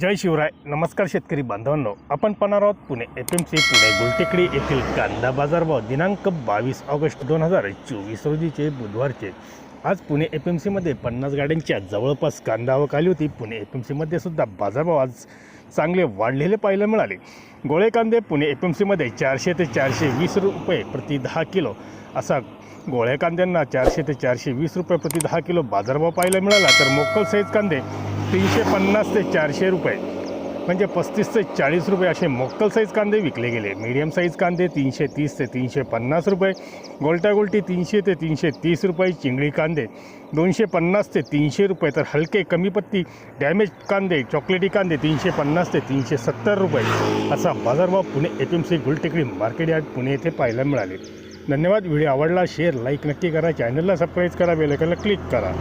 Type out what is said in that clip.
जय शिवराय. नमस्कार शेतकरी बांधवांनो. आपण पाहणार आहोत Pune F M C Pune Gultekdi येथील कांदा बाजारभाव दिनांक बावीस ऑगस्ट दोन हजार चोवीस रोजीचे बुधवारचे. आज पुणे एफ एम सीमध्ये पन्नास गाड्यांच्या जवळपास कांदा आवक आली होती. पुणे एफ एम सीमध्ये सुद्धा बाजारभाव आज चांगले वाढलेले पाहायला मिळाले. गोळे कांदे पुणे एफ एम सीमध्ये चारशे ते चारशे वीस रुपये प्रति दहा किलो असा गोळ्या कांद्यांना चारशे ते चारशे वीस रुपये प्रति दहा किलो बाजारभाव पाहायला मिळाला तर मोकल साईज कांदे तीनशे पन्नास ते चारशे रुपये. म्हणजे पस्तीस ते चाळीस रुपये असे मोक्कल साईज कांदे विकले गेले. मीडियम साईज कांदे तीनशे तीस ते तीनशे पन्नास रुपये. गोलटा गोलटी तीनशे ते तीनशे तीस रुपये. चिंगळी कांदे दोनशे पन्नास ते तीनशे रुपये. तर हलके कमी पत्ती डॅमेज कांदे चॉकलेटी कांदे तीनशे पन्नास ते तीनशे सत्तर रुपये. असा बाजारभाव Pune F M C Gultekdi market yard Pune येथे पाहायला मिळाले. धन्यवाद. व्हिडिओ आवडला शेअर लाईक नक्की करा. चॅनलला सबस्क्राईब करा बेलायकनला क्लिक करा.